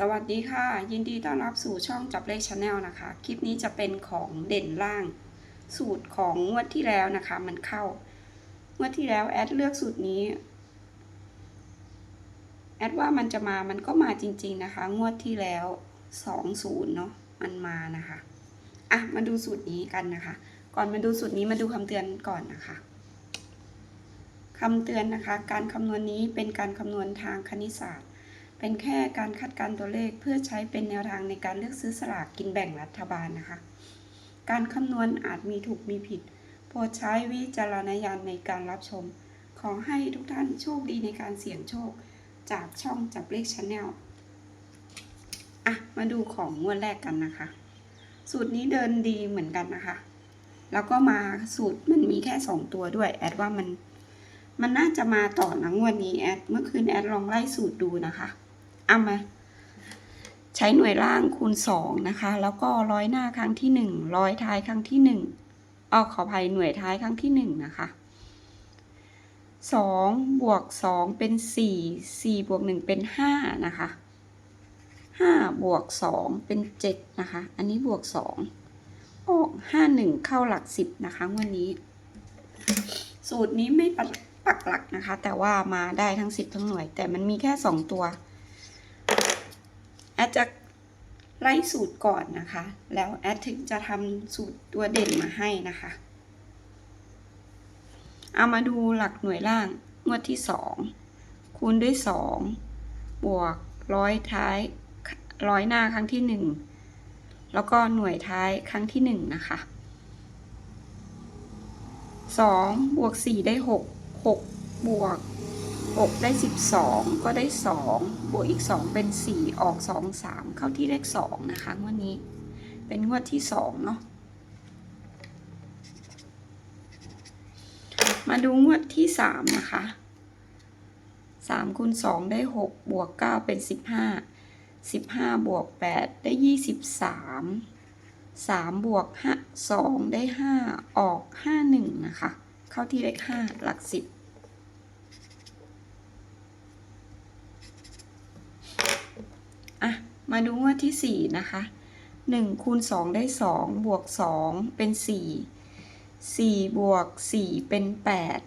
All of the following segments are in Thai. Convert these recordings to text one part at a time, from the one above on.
สวัสดีค่ะ ยินดีต้อนรับสู่ช่องจับเลขชาแนลนะคะ คลิปนี้จะเป็นของเด่นล่าง สูตรของงวดที่แล้วนะคะ มันเข้างวดที่แล้วแอดเลือกสูตรนี้แอดว่ามันจะมามันก็มาจริง ๆนะคะ งวดที่แล้วสองศูนย์เนาะมันมานะคะอะมาดูสูตรนี้กันนะคะ ก่อนมาดูสูตรนี้มาดูคำเตือนก่อนนะคะคำเตือนนะคะ การคำนวณนี้เป็นการคำนวณทางคณิตศาสตร์ เป็นแค่การคาดการตัวเลขเพื่อใช้เป็นแนวทางในการเลือกซื้อสลากกินแบ่งรัฐบาลนะคะ การคำนวณอาจมีถูกมีผิด โปรดใช้วิจารณญาณในการรับชม ขอให้ทุกท่านโชคดีในการเสี่ยงโชค จากช่องจับเลขชาแนลอะ มาดูของงวดแรกกันนะคะ สูตรนี้เดินดีเหมือนกันนะคะ แล้วก็มาสูตรมันมีแค่สองตัวด้วย แอดว่ามันมันน่าจะมาต่อนะงวดนี้แอด เมื่อคืนแอดลองไล่สูตรดูนะคะ เอามา ใช้หน่วยล่างคูณสองนะคะ แล้วก็ร้อยหน้าครั้งที่หนึ่งร้อยท้ายครั้งที่หนึ่งเอาขออภัยหน่วยท้ายครั้งที่หนึ่งนะคะสองบวกสองเป็นสี่สี่บวกหนึ่งเป็นห้านะคะห้าบวกสองเป็นเจ็ดนะคะ อันนี้บวกสองออกห้าหนึ่งเข้าหลักสิบนะคะวันนี้ สูตรนี้ไม่ปักปักหลักนะคะ แต่ว่ามาได้ทั้งสิบทั้งหน่วย แต่มันมีแค่สองตัว แอดจะ ไล่สูตรก่อนนะคะ แล้วแอดถึงจะทำสูตรตัวเด่นมาให้นะคะ เอามาดูหลักหน่วยล่างงวดที่สองคูณด้วยสองบวกร้อยท้ายร้อยหน้าครั้งที่หนึ่งแล้วก็หน่วยท้ายครั้งที่หนึ่งนะคะสองบวกสี่ได้หกหกบวก 6 ได้ 12 ก็ได้ 2 บวกอีก 2 เป็น 4 ออก 2 3 เข้าที่เลข 2 นะคะงวดนี้เป็นงวดที่ 2 เนาะมาดูงวดที่ 3 นะคะ3คูณ2ได้ 6 บวก 9 เป็น 15 15 บวก 8 ได้ 23 3 บวก 5 2 ได้ 5 ออก 51 นะคะ เข้าที่เลข 5 หลัก 10 อะ มาดูงวดที่สี่นะคะหนึ่งคูณสองได้สองบวกสองเป็นสี่สี่บวกสี่เป็นแปด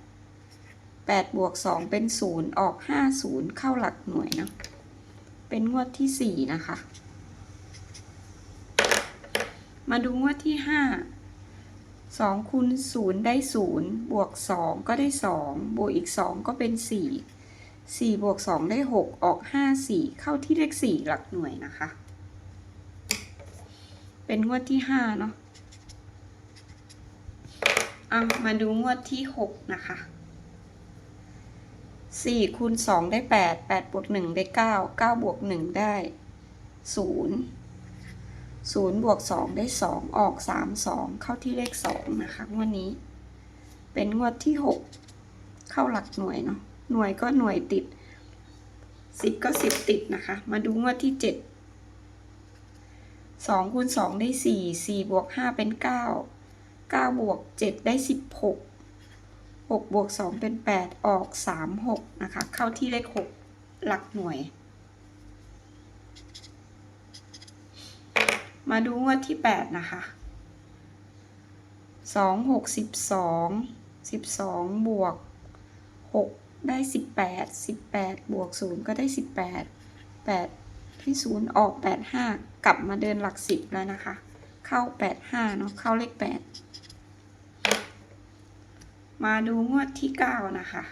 แปดบวกสองเป็นศูนย์ออกห้าศูนย์เข้าหลักหน่วยเนาะเป็นงวดที่สี่นะคะ มาดูงวดที่ห้าสองคูณศูนย์ได้ศูนย์บวกสองก็ได้สองบวกอีกสองก็เป็นสี่ สี่บวกสองได้หกออกห้าสี่เข้าที่เลขสี่หลักหน่วยนะคะ เป็นงวดที่ห้าเนาะเอามาดูงวดที่หกนะคะสี่คูณสองได้แปดแปดบวกหนึ่งได้เก้าเก้าบวกหนึ่งได้ศูนย์ศูนย์บวกสองได้สองออกสามสองเข้าที่เลขสองนะคะ งวดนี้ เป็นงวดที่หกเข้าหลักหน่วยเนาะ หน่วยก็หน่วยติดสิบก็สิบติดนะคะ มาดูงวดที่เจ็ดสองคูณสองได้สี่สี่บวกห้าเป็นเก้าเก้าบวกเจ็ดได้สิบหกหกบวกสองเป็นแปดออกสามหกนะคะ เข้าที่เลขหกหลักหน่วย มาดูงวดที่แปดนะคะสองหกสิบสองสิบสองบวกหก ได้สิบแปดสิบแปดบวกศูนย์ก็ได้สิบแปดแปดที่ศูนย์ออกแปดห้ากลับมาเดินหลักสิบแล้วนะคะ เข้าแปดห้าเนาะเข้าเลขแปดมาดูงวดที่เก้านะคะ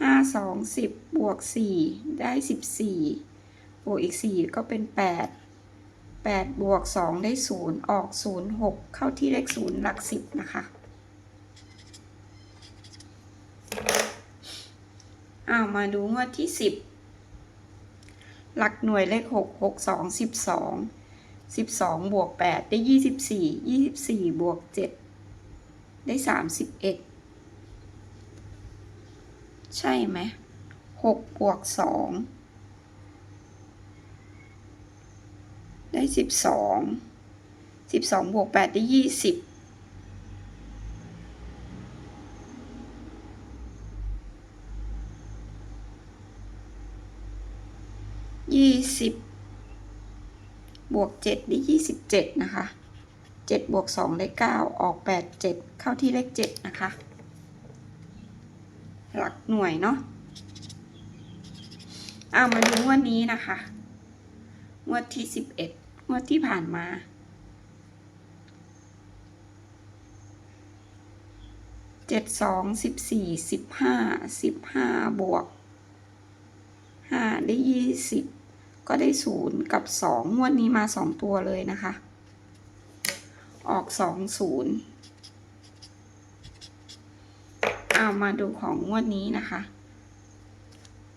ห้าสองสิบบวกสี่ได้สิบสี่บวกอีกสี่ก็เป็นแปดแปดบวกสองได้ศูนย์ออกศูนย์หกเข้าที่เลขศูนย์หลักสิบนะคะ อ้าวมาดูงวดที่สิบหลักหน่วยเลขหกหกสองสิบสองสิบสองบวกแปดได้ยี่สิบสี่ยี่สิบสี่บวกเจ็ดได้สามสิบเอ็ดใช่ไหมหกบวกสองได้สิบสองสิบสองบวกแปดได้ยี่สิบ ยี่สิบบวกเจ็ดได้ยี่สิบเจ็ดนะคะเจ็ดบวกสองได้เก้าออกแปดเจ็ดเข้าที่เลขเจ็ดนะคะ หลักหน่วยเนาะเอามาดูงวดนี้นะคะงวดที่สิบเอ็ดงวดที่ผ่านมาเจ็ดสองสิบสี่สิบห้าสิบห้าบวกห้าได้ยี่สิบ ก็ได้ศูนย์กับสองงวดนี้มาสองตัวเลยนะคะ ออกสองศูนย์เอามาดูของงวดนี้นะคะ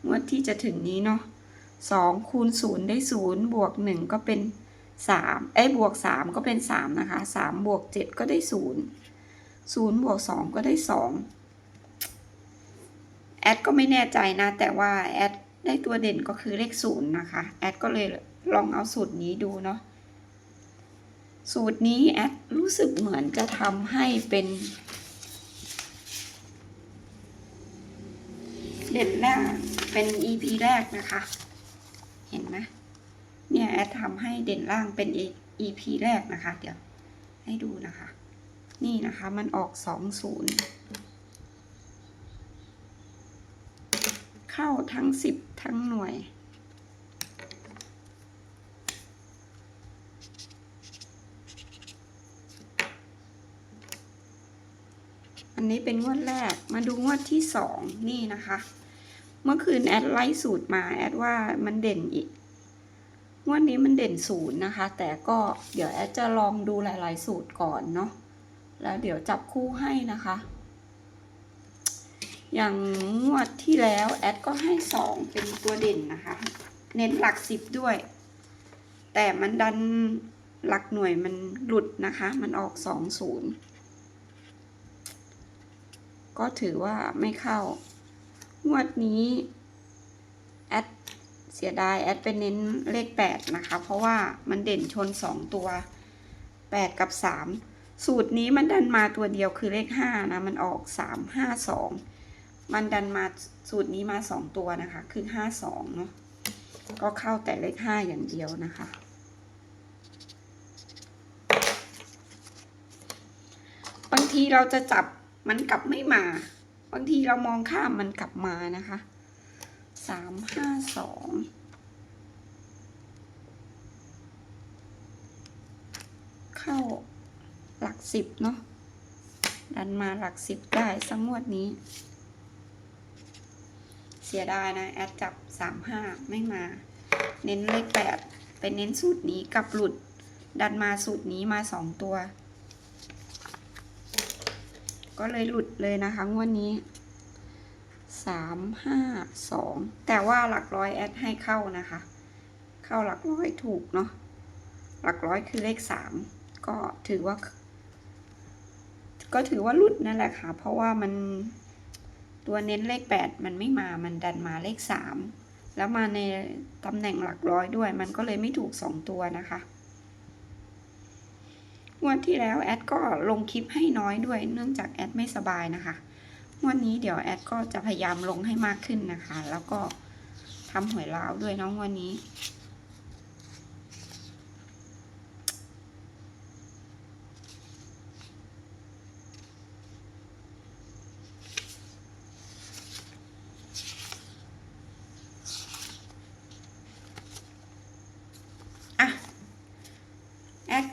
งวดที่จะถึงนี้เนาะสองคูณศูนย์ได้ศูนย์บวกหนึ่งก็เป็นสามเอ้บวกสามก็เป็นสามนะคะสามบวกเจ็ดก็ได้ศูนย์ศูนย์บวกสองก็ได้สองแอดก็ไม่แน่ใจนะ แต่ว่าแอด ได้ตัวเด่นก็คือเลขศูนย์นะคะ แอดก็เลยลองเอาสูตรนี้ดูเนาะ สูตรนี้แอดรู้สึกเหมือนจะทำให้เป็นเด่นแรกเป็น EP แรกนะคะ เห็นไหมเนี่ยแอดทำให้เด่นล่างเป็น EP แรกนะคะ เดี๋ยวให้ดูนะคะ นี่นะคะมันออกสองศูนย์ เข้าทั้งสิบทั้งหน่วย อันนี้เป็นงวดแรกมาดูงวดที่สองนี่นะคะ เมื่อคืนแอดไล่สูตรมาแอดว่ามันเด่นอีกงวดนี้มันเด่นศูนย์นะคะ แต่ก็เดี๋ยวแอดจะลองดูหลาย ๆ สูตรก่อนเนาะแล้วเดี๋ยวจับคู่ให้นะคะ อย่างงวดที่แล้วแอดก็ให้สองเป็นตัวเด่นนะคะ เน้นหลักสิบด้วย แต่มันดันหลักหน่วยมันหลุดนะคะ มันออกสองศูนย์ก็ถือว่าไม่เข้า งวดนี้แอดเสียดายแอดไปเน้นเลขแปดนะคะ เพราะว่ามันเด่นชนสองตัวแปดกับสามสูตรนี้มันดันมาตัวเดียวคือเลขห้านะ มันออกสามห้าสอง มันดันมาสูตรนี้มาสองตัวนะคะ คือห้าสองเนาะก็เข้าแต่เลขห้าอย่างเดียวนะคะ บางทีเราจะจับมันกลับไม่มา บางทีเรามองข้ามมันกลับมานะคะสามห้าสองเข้าหลักสิบเนาะดันมาหลักสิบได้สังวดนี้ เสียดายนะ แอดจับสามห้าไม่มา เน้นเลขแปดไปเน้นสูตรนี้กับหลุด ดันมาสูตรนี้มาสองตัว ก็เลยหลุดเลยนะคะงวดนี้สามห้าสองแต่ว่าหลักร้อยแอดให้เข้านะคะ เข้าหลักร้อยถูกเนาะ หลักร้อยคือเลขสามก็ถือว่า ก็ถือว่าหลุดนั่นแหละค่ะ เพราะว่ามัน ตัวเน้นเลขแปดมันไม่มา มันดันมาเลขสามแล้วมาในตำแหน่งหลักร้อยด้วย มันก็เลยไม่ถูกสองตัวนะคะงวดที่แล้วแอดก็ลงคลิปให้น้อยด้วย เนื่องจากแอดไม่สบายนะคะงวดนี้เดี๋ยวแอดก็จะพยายามลงให้มากขึ้นนะคะ แล้วก็ทำหวยลาวด้วยน้องวันนี้